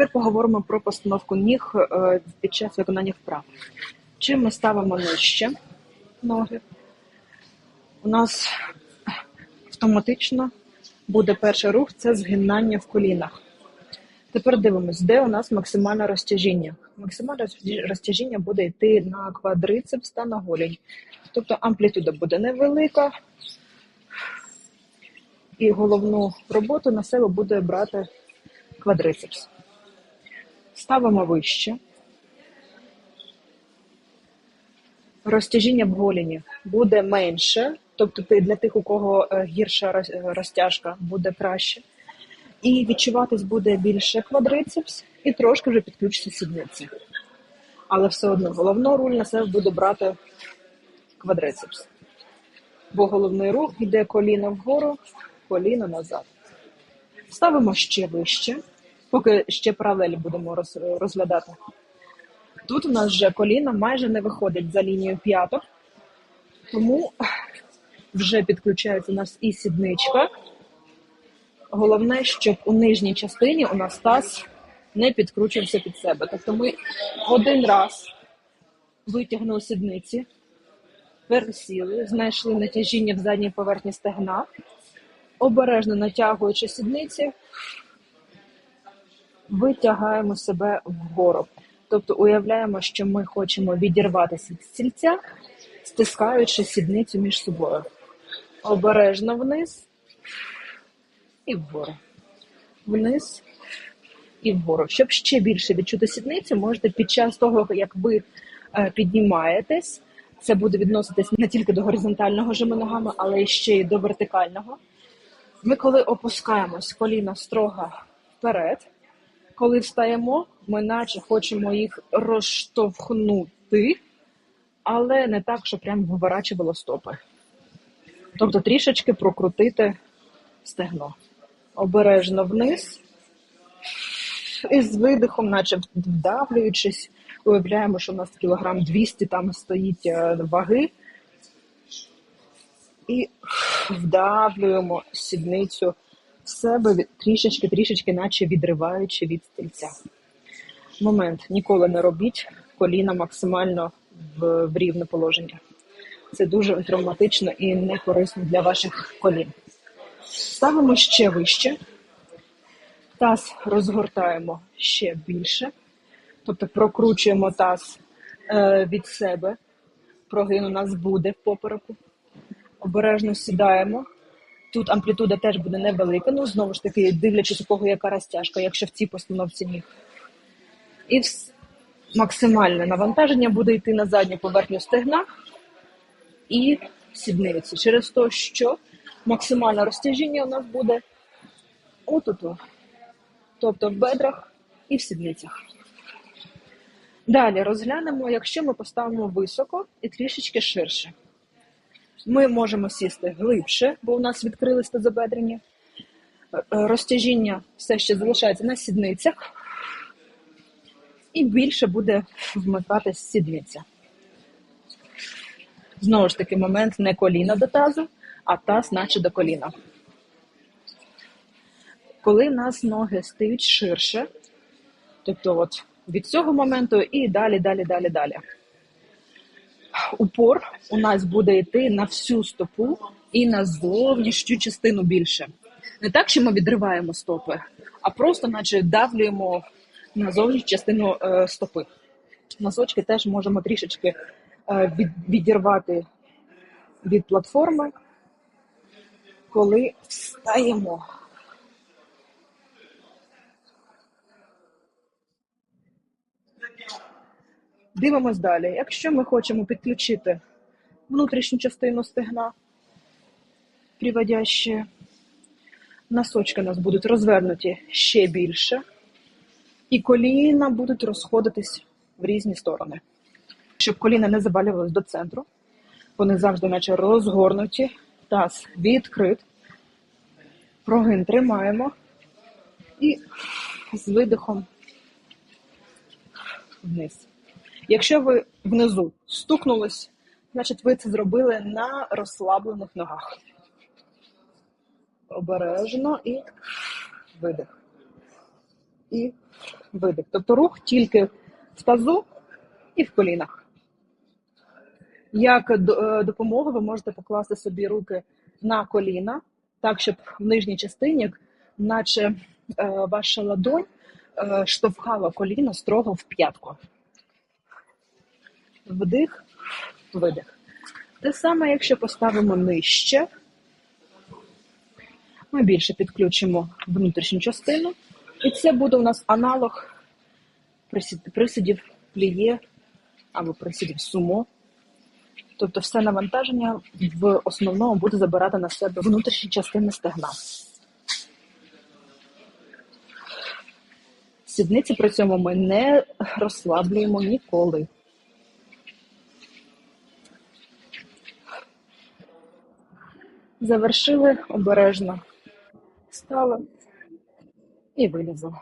Тепер поговоримо про постановку ніг е, під час виконання вправ. Чим ми ставимо нижче ноги? У нас автоматично буде перший рух це згинання в колінах. Тепер дивимось, де у нас максимальне розтяжіння. Максимальне розтяжіння буде йти на квадрицепс та на голінь. Тобто амплітуда буде невелика, і головну роботу на себе буде брати квадрицепс. Ставимо вище. Розтяжіння в голіні буде менше, тобто для тих, у кого е, гірша розтяжка, буде краще. І відчуватись буде більше квадрицепс, і трошки вже підключиться сідниці. Але все одно головну роль на себе буде брати квадрицепс. Бо головний рух йде коліно вгору, коліно назад. Ставимо ще вище, поки ще паралелі будемо розглядати. Тут у нас вже коліно майже не виходить за лінію п'яток, тому вже підключається у нас і сідничка. Головне, щоб у нижній частині у нас таз не підкручувався під себе. Тобто ми один раз витягнули сідниці, пересіли, знайшли натяжіння в задній поверхні стегна, обережно натягуючи сідниці, витягаємо себе вгору. Тобто уявляємо, що ми хочемо відірватися від стільця, стискаючи сідницю між собою. Обережно вниз і вгору. Вниз і вгору. Щоб ще більше відчути сідницю, можете під час того, як ви е, піднімаєтесь, це буде відноситись не тільки до горизонтального жиму ногами, але ще й до вертикального. Ми, коли опускаємось коліна строго вперед, коли встаємо, ми наче хочемо їх розштовхнути, але не так, що прям виворачувало стопи. Тобто трішечки прокрутити стегно. Обережно вниз. І з видихом, наче вдавлюючись, уявляємо, що у нас кілограм 200 там стоїть е, ваги. І вдавлюємо сідницю себе трішечки-трішечки, наче відриваючи від стільця. Момент. Ніколи не робіть коліна максимально в, в рівне положення. Це дуже травматично і не корисно для ваших колін. Ставимо ще вище, таз розгортаємо ще більше, тобто прокручуємо таз е, від себе, прогин у нас буде в попереку. Обережно сідаємо. Тут амплітуда теж буде невелика, ну знову ж таки, дивлячись, у кого яка розтяжка, якщо в цій постановці ніг. І максимальне навантаження буде йти на задню поверхню стегна і сідниці. Через те, що максимальне розтяжіння у нас буде отут. Тобто в бедрах і в сідницях. Далі розглянемо, якщо ми поставимо високо і трішечки ширше. Ми можемо сісти глибше, бо у нас відкрились тазобедрені. Е, розтяжіння все ще залишається на сідницях, і більше буде вмикатись сідниця. Знову ж таки, момент не коліна до тазу, а таз, наче до коліна. Коли в нас ноги стають ширше, тобто от від цього моменту і далі, далі, далі, далі упор у нас буде йти на всю стопу і на зовнішню частину більше. Не так, що ми відриваємо стопи, а просто, наче давлюємо на зовнішню частину е, стопи. Носочки теж можемо трішечки е, від, відірвати від платформи, коли встаємо. Дивимось далі. Якщо ми хочемо підключити внутрішню частину стегна, приводящі, носочки у нас будуть розвернуті ще більше, і коліна будуть розходитись в різні сторони. Щоб коліна не завалювалися до центру, вони завжди, наче розгорнуті, таз відкрит, прогин тримаємо і з видихом вниз. Якщо ви внизу стукнулись, значить ви це зробили на розслаблених ногах. Обережно і видих. і видих. Тобто рух тільки в тазу і в колінах. Як е, допомогу ви можете покласти собі руки на коліна, так, щоб в нижній частині, наче е, ваша ладонь е, штовхала коліно строго в п'ятку. Вдих, видих. Те саме, якщо поставимо нижче, ми більше підключимо внутрішню частину. І це буде у нас аналог присід- присидів пліє або присидів сумо. Тобто все навантаження в основному буде забирати на себе внутрішні частини стегна. Сідниці при цьому ми не розслаблюємо ніколи. Завершили обережно. Стали і вилізли.